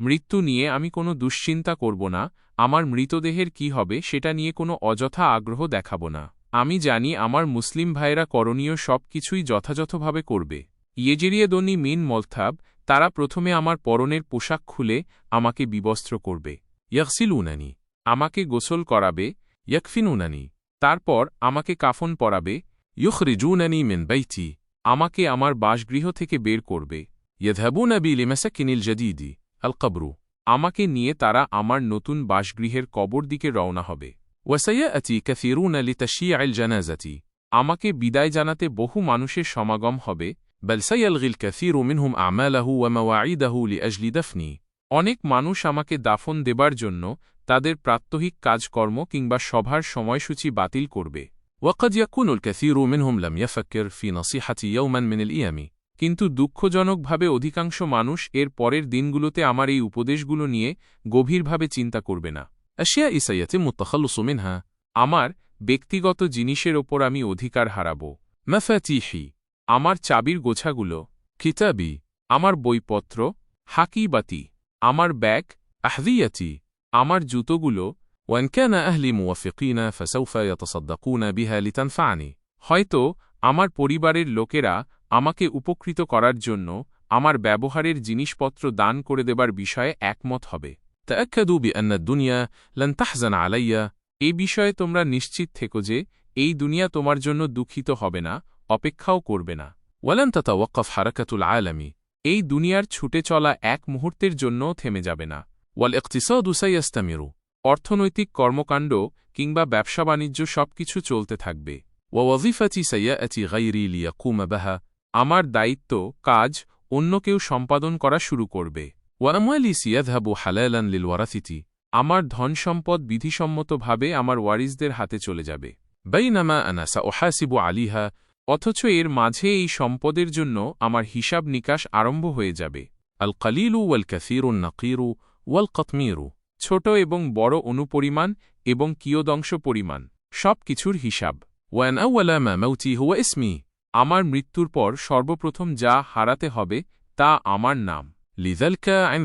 মৃত্যু নিয়ে আমি কোনো দুশ্চিন্তা করব না, আমার মৃতদেহের কি হবে সেটা নিয়ে কোনো অযথা আগ্রহ দেখাব না। আমি জানি আমার মুসলিম ভাইরা করণীয় সব কিছুই যথাযথভাবে করবে। ইয়েজেরিয়েদনি মিন মলথাব, তারা প্রথমে আমার পরনের পোশাক খুলে আমাকে বিবস্ত্র করবে। ইয়কসিল উনানি আমাকে গোসল করাবে। ইয়কফিন উনানি তারপর আমাকে কাফন পরাবে। ইউখরিজুনানি মিন বাইচি আমাকে আমার বাসগৃহ থেকে বের করবে। ইয়েধাবুনাবি লিমাসাকিনিল জদিদি আলকাবরু, আমাকে নিয়ে তারা আমার নতুন বাসগৃহের কবর দিকে রওনা হবে। ওয়াসাইয়া আচি কাসিরুন আলি তাশি আইল জানাজাচি আমাকে বিদায় জানাতে বহু মানুষের সমাগম হবে। বেলসাইয়ালগিল কাসিরু মিনহুম আমালাহু ওয়ামাওয়াঈদাহু আজলি দফনি, অনেক মানুষ আমাকে দাফন দেবার জন্য তাদের প্রাত্যহিক কাজকর্ম কিংবা সভার সময়সূচি বাতিল করবে। ওয়াকাদ ইয়াকুনুল ওমিন হুম লাম ইয়াফাক্কির ফি নসিহাতি ইয়ৌমান মিনিল ইয়ামি কিন্তু দুঃখজনকভাবে অধিকাংশ মানুষ এর পরের দিনগুলোতে আমার এই উপদেশগুলো নিয়ে গভীরভাবে চিন্তা করবে না। এশিয়া ইসাইয়াতে মোত্তাখালুসুমিন হ্যাঁ আমার ব্যক্তিগত জিনিসের ওপর আমি অধিকার হারাব। মাফাতিহি। আমার চাবির গোছাগুলো। খিতাবি আমার বইপত্র। হাকিবাতি। আমার ব্যাগ। আহদিয়াচি আমার জুতোগুলো। ওয়ানকান আহলি মুওয়াফিকিনা ফসৌফা ইয়তসদ্দাকুনা বিহা লিতানফানি হয়তো আমার পরিবারের লোকেরা আমাকে উপকৃত করার জন্য আমার ব্যবহারের জিনিসপত্র দান করে দেবার বিষয়ে একমত হবে। তাকাদু দুনিয়া লন আলাইয়া। এ বিষয়ে তোমরা নিশ্চিত থেকো যে এই দুনিয়া তোমার জন্য দুঃখিত হবে না, অপেক্ষাও করবে না। ওয়ালান্তা ওয়াক্কফ হারাকাতুল আলামী। এই দুনিয়ার ছুটে চলা এক মুহূর্তের জন্যও থেমে যাবে না। ওয়াল ইকতিসাউদুসাইয়াস্তামিরু অর্থনৈতিক কর্মকাণ্ড কিংবা ব্যবসা বাণিজ্য সবকিছু চলতে থাকবে। ওয়া সাইয়া সাইয়াতি গাইরি লিয়াকুমা বাহা। আমার দায়িত্ব, কাজ, অন্য কেউ সম্পাদন করা শুরু করবে। ওয়ারামুয়ালিসিয়াধাবু হালায়ালান লিল ওয়ারাসিটি আমার ধনসম্পদ বিধিসম্মতভাবে আমার ওয়ারিসদের হাতে চলে যাবে। বাইনামা আনাসা ওহাসিবু আলিহা, অথচ এর মাঝে এই সম্পদের জন্য আমার হিসাব নিকাশ আরম্ভ হয়ে যাবে। আল কালিলু ওয়াল কাসিরু নাকিরু ওয়াল কতমিরু, ছোট এবং বড় অনুপরিমাণ এবং কিয়দংশ পরিমাণ সব কিছুর হিসাব। ওয়ান আউ্লা ম্যামাউচি হুয়া ইসমি। আমার মৃত্যুর পর সর্বপ্রথম যা হারাতে হবে, তা আমার নাম। লিজালকা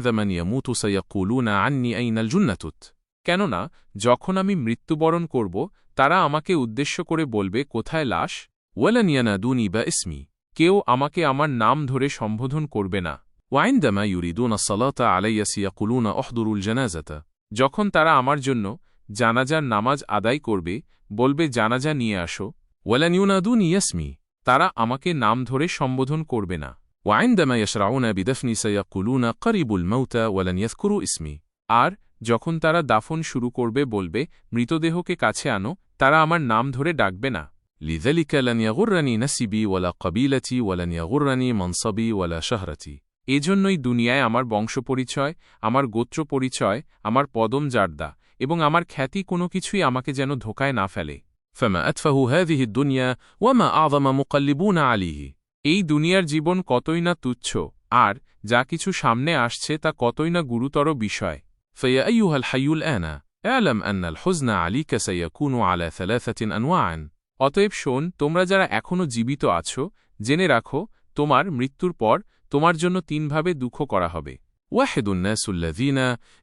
কেননা, যখন আমি মৃত্যুবরণ করব, তারা আমাকে উদ্দেশ্য করে বলবে, কোথায় লাশ? ওয়েলানিয়ানা দুনি বা ইসমি। কেউ আমাকে আমার নাম ধরে সম্বোধন করবে না। ওয়াইন্দামা ইউরিদুনা সালাতা আলাইয়াসিয়া কুলুনা অহদুরুল জানাজাতা। যখন তারা আমার জন্য জানাজার নামাজ আদায় করবে, বলবে, জানাজা নিয়ে আসো। ওয়েলানিউনাদুন ইয়াসমি। তারা আমাকে নাম ধরে সম্বোধন করবে না। ওয়াইন্দমা ইয়সরাউনা বিদফনি সৈয়া কুলুনা করিবুল মৌতা ওয়ালানিয়াস কুরু ইসমি। আর যখন তারা দাফন শুরু করবে বলবে, মৃতদেহকে কাছে আনো, তারা আমার নাম ধরে ডাকবে না। লিজালিকা লানিয়াগুর্রানি নাসিবি ওয়ালা কবিলাচি ওয়ালানিয়াগুর্রানি মনসবি ওয়ালা শাহরাচি এজন্যই দুনিয়ায় আমার বংশ পরিচয় আমার গোত্র পরিচয় আমার পদম জারদা এবং আমার খ্যাতি কোনো কিছুই আমাকে যেন ধোকায় না ফেলে। فما أتفه هذه الدنيا وما أعظم مقلبون عليه এই দুনিয়ার জীবন কতই না তুচ্ছ আর যা কিছু সামনে আসছে তা কতই না গুরুতর বিষয় فيا أيها الحي الآن اعلم أن الحزن عليك سيكون على ثلاثة أنواع অতএব শোন তোমরা যারা এখনও জীবিত আছো জেনে রাখো তোমার মৃত্যুর পর তোমার জন্য তিনভাবে দুঃখ করা হবে واحد الناس الذين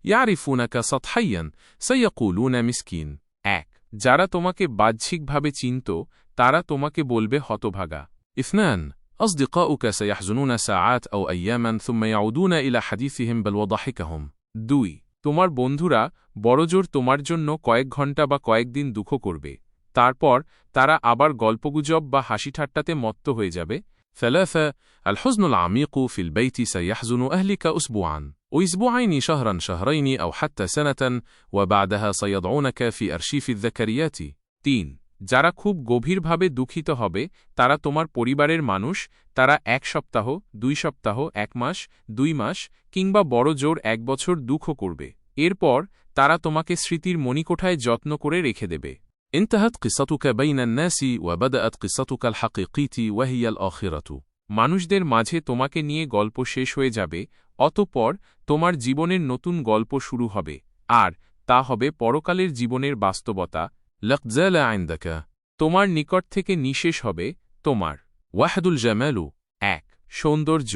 يعرفونك سطحيا سيقولون مسكين এক যারা তোমাকে বাহ্যিকভাবে চিনত তারা তোমাকে বলবে হতভাগা اثنان أصدقاؤك سيحزنون ساعات أو أياما ثم يعودون إلى حديثهم بل وضحكهم দুই তোমার বন্ধুরা বড়জোর তোমার জন্য কয়েক ঘণ্টা বা কয়েকদিন দুঃখ করবে তারপর তারা আবার গল্পগুজব বা হাসিঠাট্টাতে মত্ত হয়ে যাবে ثلاثة الحزن العميق في البيت سيحزن أهلك أسبوعا وأسبوعين شهرا شهرين أو حتى سنة وبعدها سيضعونك في أرشيف الذكريات তিন যারা খুব গভীরভাবে দুঃখিত হবে তারা তোমার পরিবারের মানুষ তারা এক সপ্তাহ দুই সপ্তাহ এক মাস দুই মাস কিংবা বড় জোর এক বছর দুঃখ করবে এরপর তারা তোমাকে স্মৃতির মণিকোঠায় যত্ন করে রেখে দেবে انتهت قصتك بين الناس وبدأت قصتك الحقيقية وهي الآخرة মানুষদের মাঝে তোমাকে নিয়ে গল্প শেষ হয়ে যাবে অতপর তোমার জীবনের নতুন গল্প শুরু হবে, আর তা হবে পরকালের জীবনের বাস্তবতা। লকজাল আইন্দাকা, তোমার নিকট থেকে নিশেষ হবে তোমার। ওয়াহাদুল জামালু, এক, সৌন্দর্য।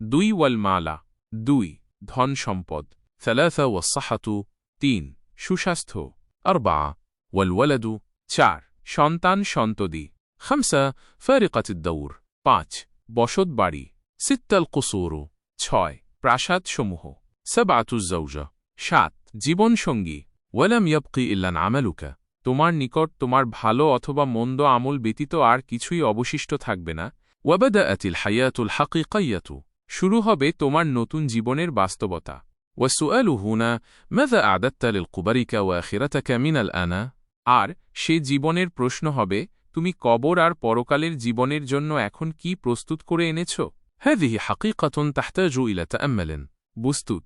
দুই ওয়াল মালা দুই, ধন সম্পদ। সালাসা ওয়াসাহাতু তিন, সুস্বাস্থ্য। আর বা ওয়ালওয়ালাদু। চার, সন্তান সন্তদি খামসা ফারিকাতিদ্দৌর পাঁচ বসত বাড়ি সিত্তাল কুসুরু। ছয় প্রাসাদসমূহ سبعة الزوجة সাত জীবনসঙ্গী ولم يبق إلا عملك তোমার নিকট তোমার ভালো অথবা মন্দ আমল ব্যতীত আর কিছুই অবশিষ্ট থাকবে না وبدأت الحياة الحقيقية শুরু হবে তোমার নতুন জীবনের বাস্তবতা والسؤال هنا ماذا أعددت للقبرك وآخرتك من الآن؟ আর সে জীবনের প্রশ্ন হবে তুমি কবর আর পরকালের জীবনের জন্য এখন কি প্রস্তুত করে এনেছ هذه حقيقة تحتاج إلى تأمل বুস্তুত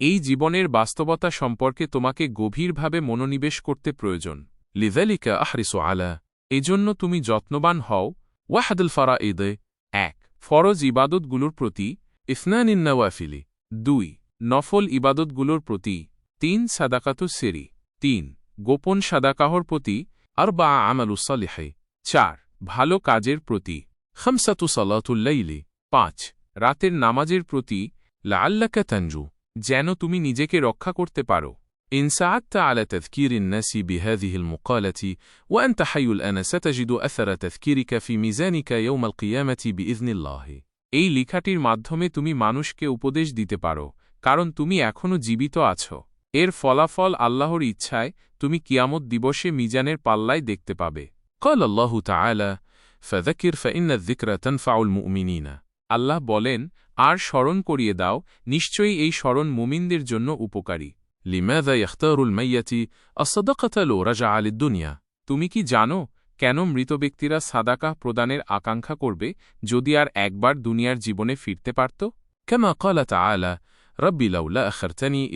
এই জীবনের বাস্তবতা সম্পর্কে তোমাকে গভীরভাবে মনোনিবেশ করতে প্রয়োজন لذلك أحرص على এজন্য তুমি যত্নবান হও واحد الفرائض এক ফরজ ইবাদতগুলোর প্রতি اثنان النوافل দুই নফল ইবাদতগুলোর প্রতি তিন সাদাকাতু সেরি তিন গোপন সাদাকাহর প্রতি أربعة عمل الصالح চার ভালো কাজের প্রতি خمسة صلاة الليل পাঁচ রাতের নামাজের প্রতি لعلك تنجو যেন তুমি নিজেকে রক্ষা করতে পারো إن ساعدت على تذكير الناس بهذه المقالة وأنت حي الآن ستجد أثر تذكيرك في ميزانك يوم القيامة بإذن الله এই লেখাটির মাধ্যমে তুমি মানুষকে উপদেশ দিতে পারো কারণ তুমি এখনও জীবিত আছো এর ফলাফল আল্লাহর ইচ্ছায় তুমি কিয়ামত দিবসে মিজানের পাল্লায় দেখতে পাবে قال الله تعالى فذكر فإن الذكر تنفع المؤمنين আল্লাহ বলেন, আর স্মরণ করিয়ে দাও, নিশ্চয়ই এই স্মরণ মুমিনদের জন্য উপকারী। লিমাদা ইখতারুল মাইয়াতি আসদাকাতালো রাজা আলিদ দুনিয়া। তুমি কি জানো, কেন মৃত ব্যক্তিরা সাদাকা প্রদানের আকাঙ্ক্ষা করবে, যদি আর একবার দুনিয়ার জীবনে ফিরতে পারত? কেমা কলা আলা রব্বি লাউলা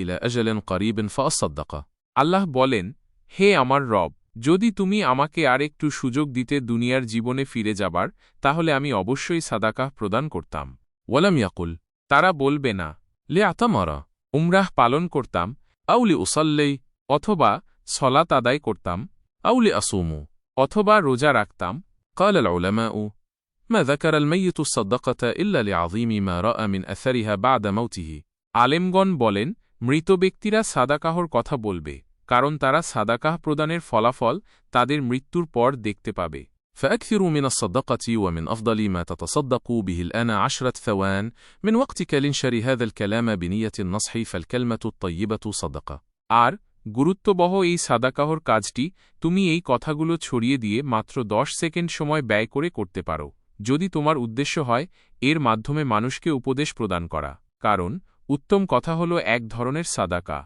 ইলা আজলেন করিবেন ফসদ্দাকা আল্লাহ বলেন, হে আমার রব যদি তুমি আমাকে আর একটু সুযোগ দিতে দুনিয়ার জীবনে ফিরে যাবার তাহলে আমি অবশ্যই সাদাকা প্রদান করতাম ولم يقل তারা বলবে না ليعتمر উমরাহ পালন করতাম أو لأصلي অথবা সলাত আদায় করতাম أو لأصوم অথবা রোজা রাখতাম قال العلماء ما ذكر الميت الصدقة إلا لعظيم ما رأى من أثرها بعد موته আলেমগণ বলেন মৃত ব্যক্তিরা সাদাকাহর কথা বলবে কারণ তারা সাদাকাহ প্রদানের ফলাফল তাদের মৃত্যুর পর দেখতে পাবে فأكثروا من الصدقة ومن أفضل ما تتصدقوا به الآن عشرة ثوان من وقتك لنشر هذا الكلام بنية النصح فالكلمة الطيبة صدقة আর গুরুত্ববহ এই সাদাকাহর কাজটি তুমি এই কথাগুলো ছড়িয়ে দিয়ে মাত্র দশ সেকেন্ড সময় ব্যয় করে করতে পারো যদি তোমার উদ্দেশ্য হয় এর মাধ্যমে মানুষকে উপদেশ প্রদান করা কারণ উত্তম কথা হল এক ধরনের সাদাকা